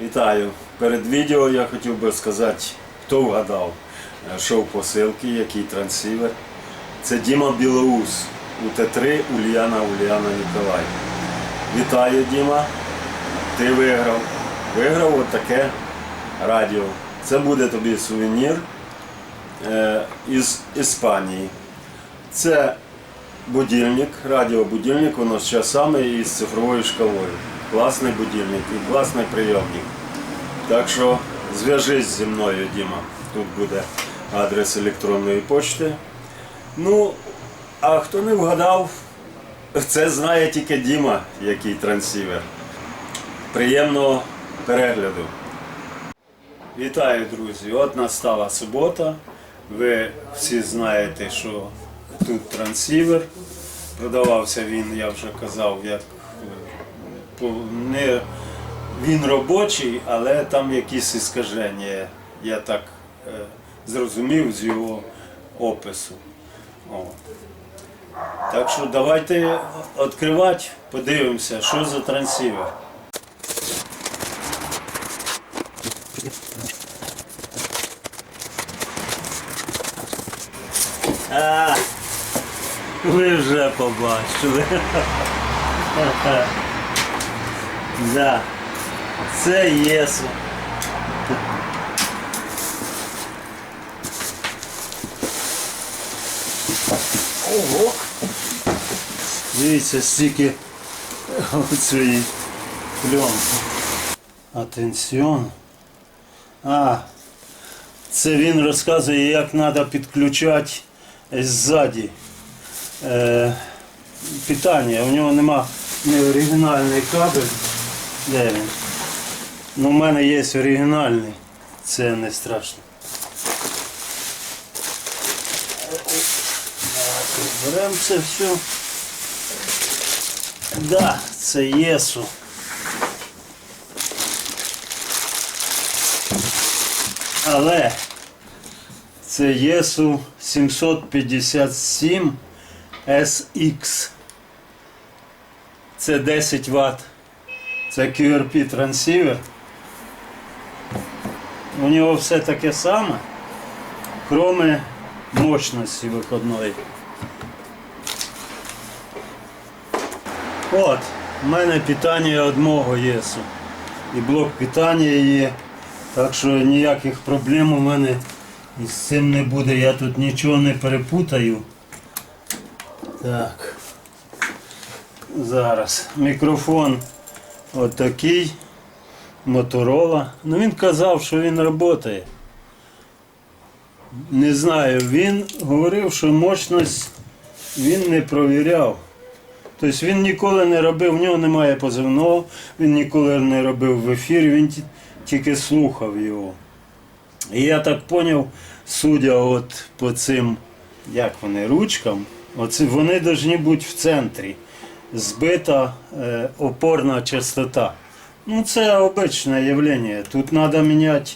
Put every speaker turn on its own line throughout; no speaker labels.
Вітаю. Перед відео я хотів би сказати, хто вгадав, е, в посилки, який трансівер. Це Діма Білоус, УТ3 Ульяна Ульяна Ніколай. Вітаю, Діма. Ти виграв. Виграв отаке радіо. Це буде тобі сувенір е, із Іспанії. Це будильник, радіобудильник, воно з часами і з цифровою шкалою. Класний будильник і класний прийомник. Так що зв'яжись зі мною, Діма. Тут буде адрес електронної почти. Ну, а хто не вгадав, це знає тільки Діма, який трансівер. Приємного перегляду. Вітаю, друзі! От настала субота. Ви всі знаєте, що тут трансівер. Продавався він, я вже казав, як не він робочий, але там якісь іскаження. Я так е, зрозумів з його опису. От. Так що давайте відкривати, подивимося, що за трансівер. А, ви вже побачили. Да. Це єсу. Ого. Дивіться, стільки цієї пленки. Атенсіон. А, це він розказує, як треба підключати ззаді е, питання. У нього нема не оригінальний кабель. Де він? Ну, у мене є оригінальний. Це не страшно. Беремо це все. Да, це єсу. Але це єсу 757 SX. Це 10 Вт. Це QRP трансівер. У нього все таке саме, кроме мощності виходної. От, у мене питання від мого єсу. І блок питання є. Так що ніяких проблем у мене із цим не буде. Я тут нічого не перепутаю. Так. Зараз. Мікрофон отакий. Моторола. Ну він казав, що він працює. Не знаю, він говорив, що мощність він не провіряв. Тобто він ніколи не робив, в нього немає позивного, він ніколи не робив в ефірі, він тільки слухав його. І я так зрозумів, судя от по цим, як вони, ручкам, оці, вони повинні бути в центрі. Збита е, опорна частота. Ну, це обичне явлення. Тут треба міняти.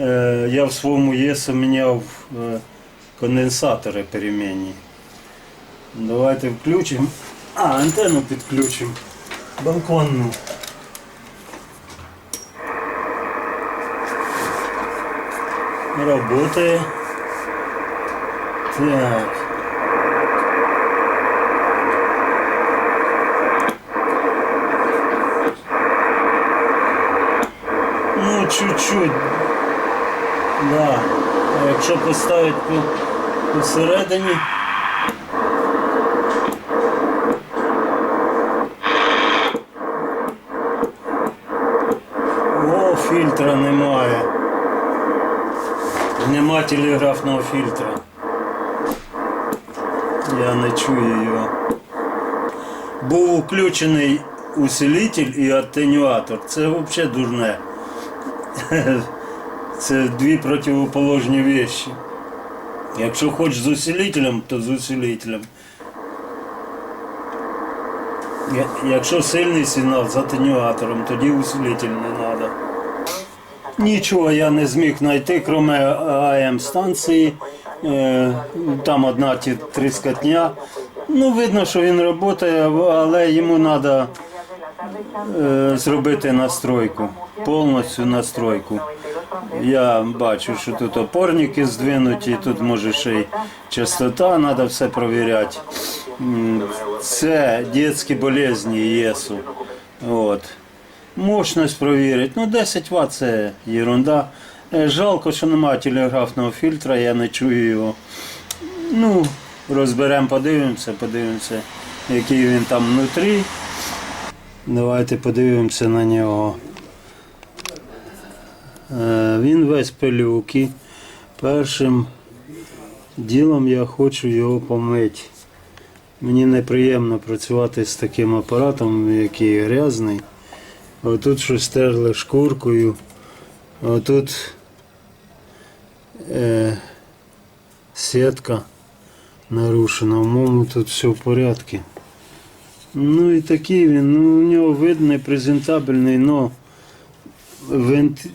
Е, я в своєму ЄСу міняв е, конденсатори перемінні. Давайте включимо. А, антенну підключимо. Балконну. Работає. Так. Ну, чуть-чуть. Да. А якщо поставити по, посередині. О, фільтра немає. Нема телеграфного фільтра. Я не чую його. Був включений усилитель і атенюатор. Це взагалі дурне. Це дві противоположні вещи. Якщо хочеш з усилителем, то з усилителем. Якщо сильний сигнал з атенюатором, тоді усилитель не треба. Нічого я не зміг знайти, крім АМ станції. Е, Там одна тріскотня. Ну, видно, що він працює, але йому треба
е, зробити настройку, повністю настройку. Я бачу, що тут опорники здвинуті, тут може ще й частота, треба все перевіряти. Це дитячі болезні ЄСу. От. Мощність провірити. Ну, 10 Вт це ерунда. Е, Жалко, що немає телеграфного фільтра, я не чую його. Ну, розберемо, подивимося, подивимося, який він там внутрі. Давайте подивимося на нього. Е, Він весь пилюки. Першим ділом я хочу його помити. Мені неприємно працювати з таким апаратом, який грязний. Отут щось стерли шкуркою. Отут е, сітка нарушена. В моєму тут все в порядку. Ну і такий він, ну у нього видний, презентабельний, но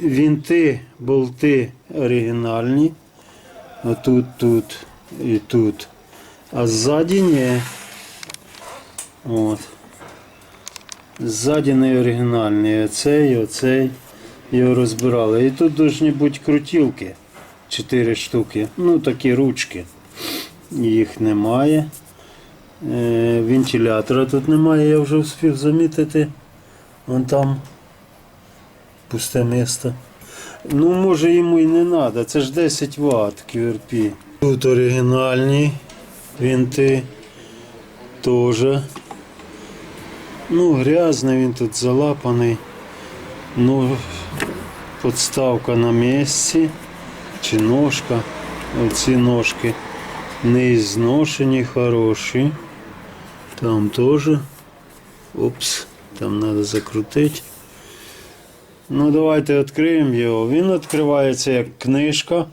вінти, болти оригінальні. Отут, тут і тут. А ззаді ні. От. Ззаді не оригінальний. Оцей, оцей. Його розбирали. І тут повинні бути крутілки. Чотири штуки. Ну такі ручки. Їх немає. Е, вентилятора тут немає, я вже встиг замітити. Вон там пусте місце. Ну, може йому і не треба, це ж 10 Вт QRP. Тут оригінальні вінти теж. Ну, грязний він тут залапаний. Ну, подставка на місці. Чи ножка. Оці ножки не зношені, хороші. Там теж. Опс, там треба закрутити. Ну, давайте відкриємо його. Він відкривається як книжка.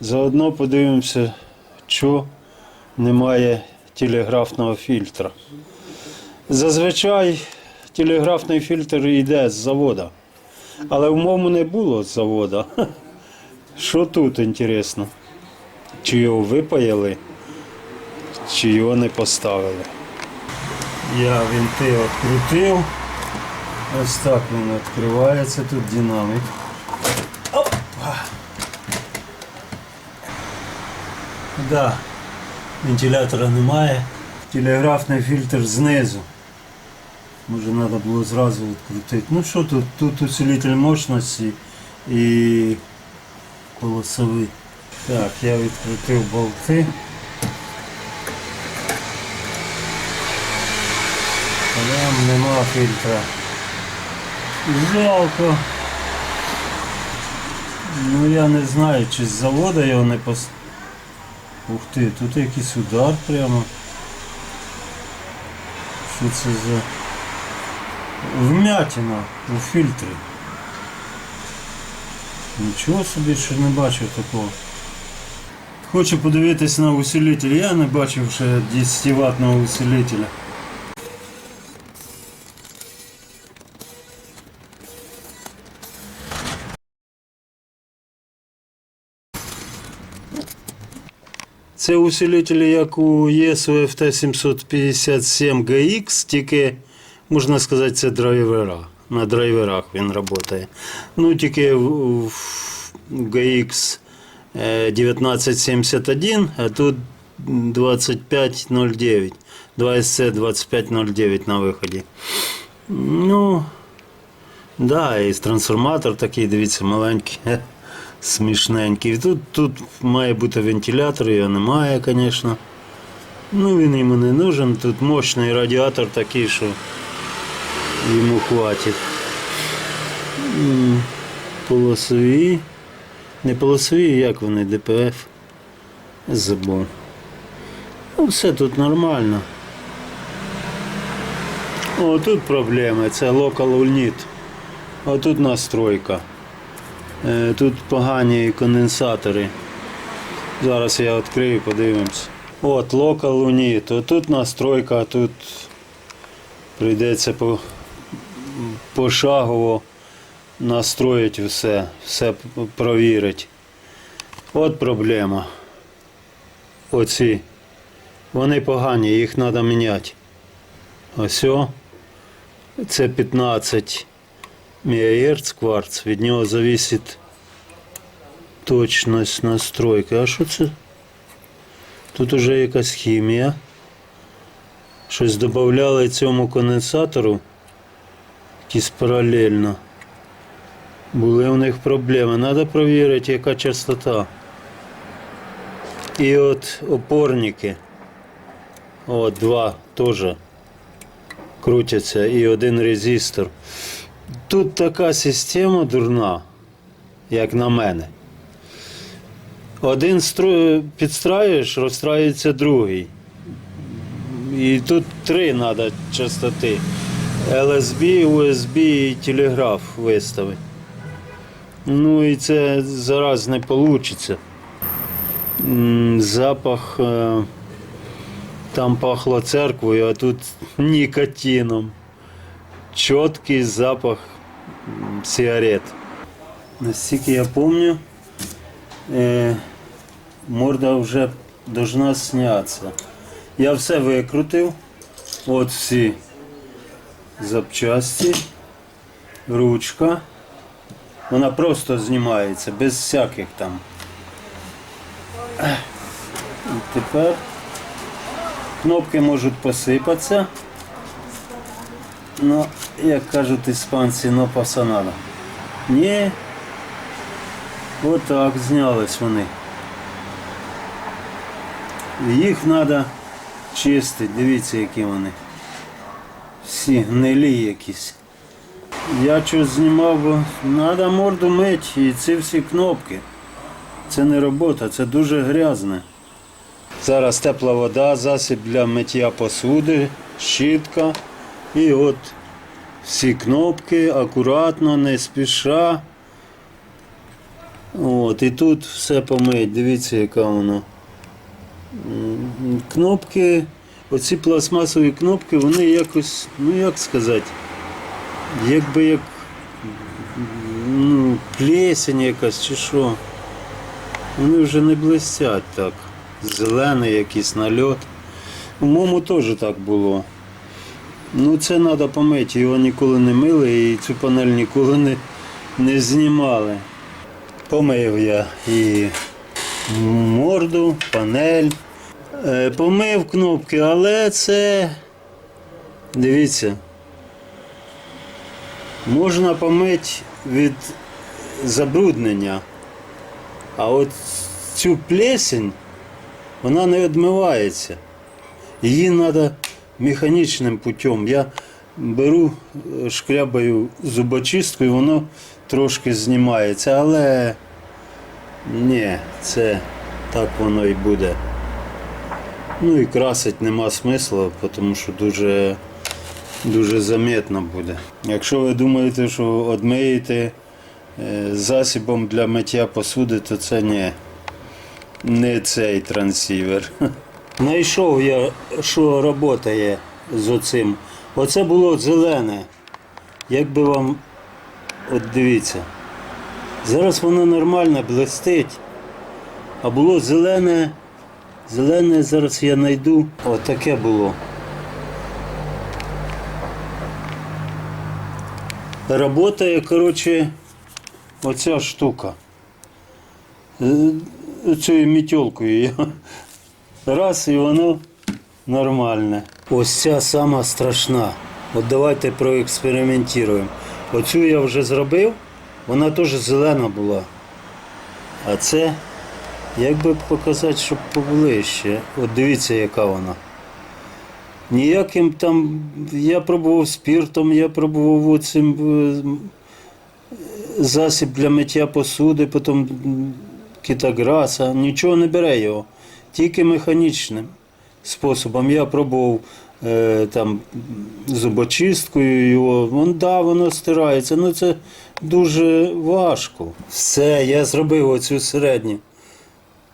Заодно подивимося, що немає телеграфного фільтра. Зазвичай телеграфний фільтр йде з завода. Але в моєму не було з завода. Що тут інтересно? Чи його випаяли, чи його не поставили. Я вінти відкрутив. Ось так він відкривається, тут динамик. Опа. Да, вентилятора немає. Телеграфний фільтр знизу. Може треба було зразу відкрутити. Ну що тут? Тут усилитель мощності і полосовий. Так, я відкрутив болти. Там нема фільтра. Жалко. Ну я не знаю, чи з завода його не пос... Ух ти, тут якийсь удар прямо. Що це за вмятина у фільтрі? Нічого собі ще не бачив такого. Хочу подивитись на усилитель. Я не бачив ще 10 ваттного усилителя. Це усилитель, як у ЄСУ FT757 GX, тільки, можна сказати, це драйвера. На драйверах він працює. Ну, тільки в, GX е, 1971, а тут 2509. 2SC 2509 на виході. Ну, да, і трансформатор такий, дивіться, маленький. Смішненький. Тут, тут має бути вентилятор, його немає, звісно. Ну, він йому не нужен. Тут мощний радіатор такий, що йому хватить. Полосові. Не полосові, як вони, ДПФ. Забув. Ну, все тут нормально. О, тут проблеми. Це Local Unit. А тут настройка. Е, Тут погані конденсатори. Зараз я відкрию, подивимось. От, Local Unit. Отут настройка, тут прийдеться по, пошагово настроїти все, все провірити. От проблема. Оці. Вони погані, їх треба міняти. Ось. Це 15 МГц кварц. Від нього залежить точність настройки. А що це? Тут уже якась хімія. Щось додавали цьому конденсатору. Якісь паралельно. Були у них проблеми. Треба перевірити, яка частота. І от опорники. От два теж крутяться і один резистор. Тут така система дурна, як на мене. Один стро... підстраюєш, розстраюється другий. І тут три треба частоти. LSB, USB і телеграф виставити. Ну і це зараз не вийде. Запах е, там пахло церквою, а тут нікотином. Чіткий запах сигарет. Наскільки я пам'ятаю, е, морда вже должна знятися. Я все викрутив. От всі запчасті, ручка. Вона просто знімається, без всяких там. І тепер кнопки можуть посипатися. Ну, як кажуть іспанці, но пасанада. Ні. Отак знялись вони. Їх треба чистити, дивіться, які вони. Всі гнилі якісь. Я щось знімав, бо треба морду мити і ці всі кнопки. Це не робота, це дуже грязне. Зараз тепла вода, засіб для миття посуди, щітка. І от всі кнопки акуратно, не спіша. От, і тут все помить. Дивіться, яка воно. Кнопки, оці пластмасові кнопки, вони якось, ну як сказати, якби як ну, плесень якась чи що. Вони вже не блистять так. Зелений якийсь нальот. У моєму теж так було. Ну це треба помити, його ніколи не мили і цю панель ніколи не, не знімали. Помив я і морду, панель. Е, Помив кнопки, але це. Дивіться. Можна помити від забруднення. А от цю плесень, вона не відмивається. Її треба механічним путем. Я беру, е, шкрябаю зубочисткою, воно трошки знімається, але ні, це так воно і буде. Ну і красить нема смисла, тому що дуже, дуже заметно буде. Якщо ви думаєте, що одмиєте е, засібом для миття посуди, то це не, не цей трансівер. Знайшов я, що працює з оцим. Оце було зелене. Як би вам, от дивіться, зараз воно нормально блистить, а було зелене, зелене зараз я знайду. Отаке було. Работає, коротше, оця штука. Е, Цією мітьолкою я раз і воно нормальне. Ось ця сама страшна. От давайте проекспериментуємо. Оцю я вже зробив, вона теж зелена була. А це, як би показати, щоб поближче. От дивіться, яка вона. Ніяким там. Я пробував спіртом, я пробував оцим е, засіб для миття посуди, потім кітаграса, нічого не бере його, тільки механічним способом. Я пробував е, там зубочисткою його, вон, да, воно стирається, ну це дуже важко. Все, я зробив оцю середню.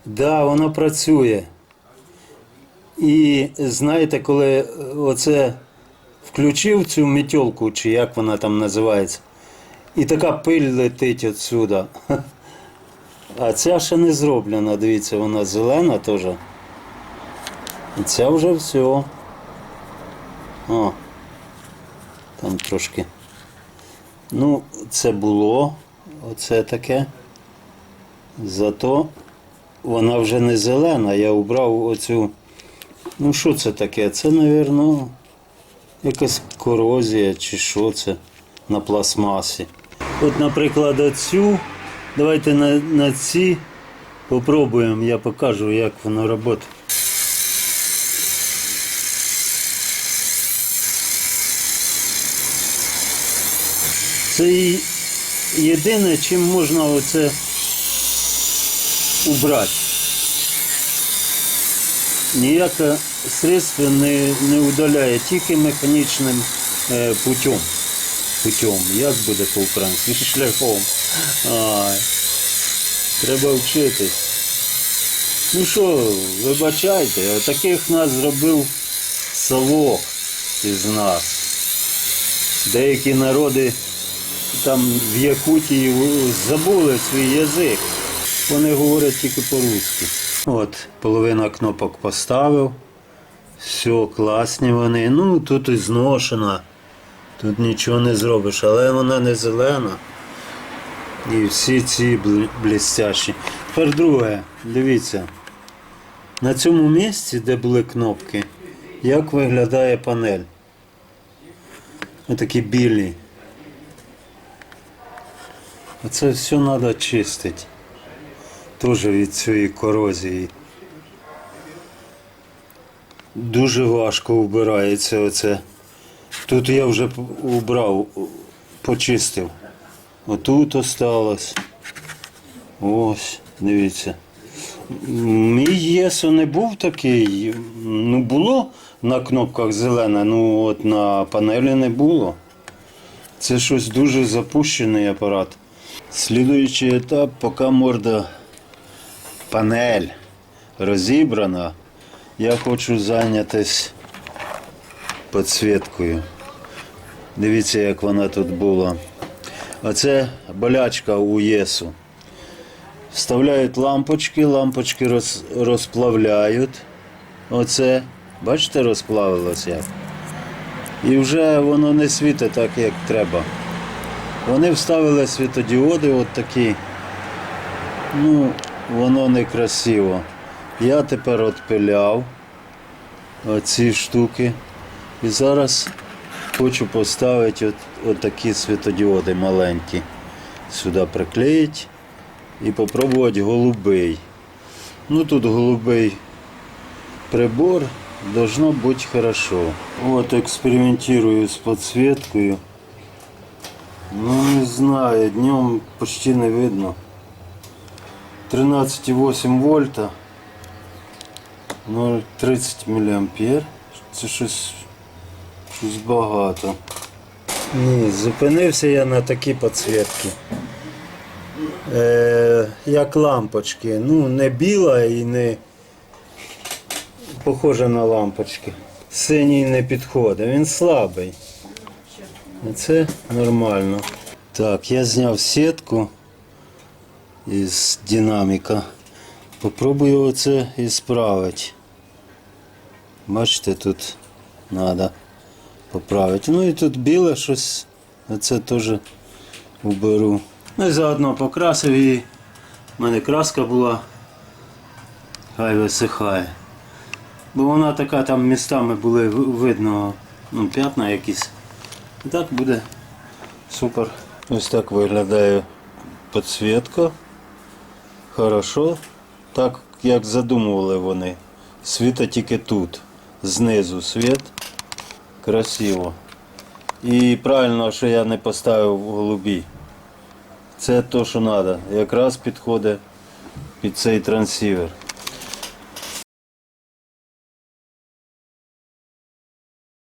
Да, воно працює. І знаєте, коли оце включив цю мітьолку, чи як вона там називається, і така пиль летить отсюда. А ця ще не зроблена, дивіться, вона зелена теж. І ця вже все. О. Там трошки. Ну, це було, оце таке. Зато вона вже не зелена. Я убрав оцю. Ну, що це таке? Це, мабуть, якась корозія чи що це на пластмасі. От, наприклад, оцю. Давайте на, на ці попробуємо, я покажу, як воно працює. Це єдине, чим можна оце убрати. Ніяке средство не, не удаляє, тільки механічним е, путем. Путем. Як буде по-українськи? Шляхом. Ай. Треба вчитись. Ну що, вибачайте, отаких нас зробив совок із нас. Деякі народи там в Якутії забули свій язик. Вони говорять тільки по-русски. От, половина кнопок поставив. Все, класні вони. Ну, тут і зношена. Тут нічого не зробиш, але вона не зелена. І всі ці бл- блістящі. Тепер друге, дивіться. На цьому місці, де були кнопки, як виглядає панель. Отакі білі. Оце все треба чистити. Теж від цієї корозії. Дуже важко вбирається оце. Тут я вже убрав, почистив. Отут осталось. Ось, дивіться. Мій єсо не був такий. Ну, було на кнопках зелене, ну от на панелі не було. Це щось дуже запущений апарат. Слідуючий етап, поки морда панель розібрана, я хочу зайнятися підсвіткою. Дивіться, як вона тут була. Оце болячка у ЄСу. Вставляють лампочки, лампочки роз, розплавляють. Оце, бачите, розплавилось як. І вже воно не світить так, як треба. Вони вставили світодіоди от такі. Ну, воно не красиво. Я тепер відпиляв оці штуки. І зараз хочу поставити от, от такі світодіоди маленькі. Сюди приклеїти і попробувати голубий. Ну тут голубий прибор должно бути хорошо. Вот експериментирую з підсвіткою. Ну не знаю, днем почти не видно. 13,8 вольта. 0,30 мА. Це щось, щось багато. Ні, зупинився я на такі підсвітки. Е, як лампочки. Ну, не біла і не похожа на лампочки. Синій не підходить, він слабий. Це нормально. Так, я зняв сітку із динаміка. Попробую оце і справити. Бачите, тут треба поправити. Ну і тут біле щось, це теж уберу. Ну і заодно покрасив її. У мене краска була. Хай висихає. Бо вона така там містами були видно ну, п'ятна якісь. І так буде супер. Ось так виглядає підсвітка. Хорошо. Так як задумували вони. Світа тільки тут. Знизу світ. Красиво. І правильно, що я не поставив голубі. Це те, що треба. Якраз підходить під цей трансівер.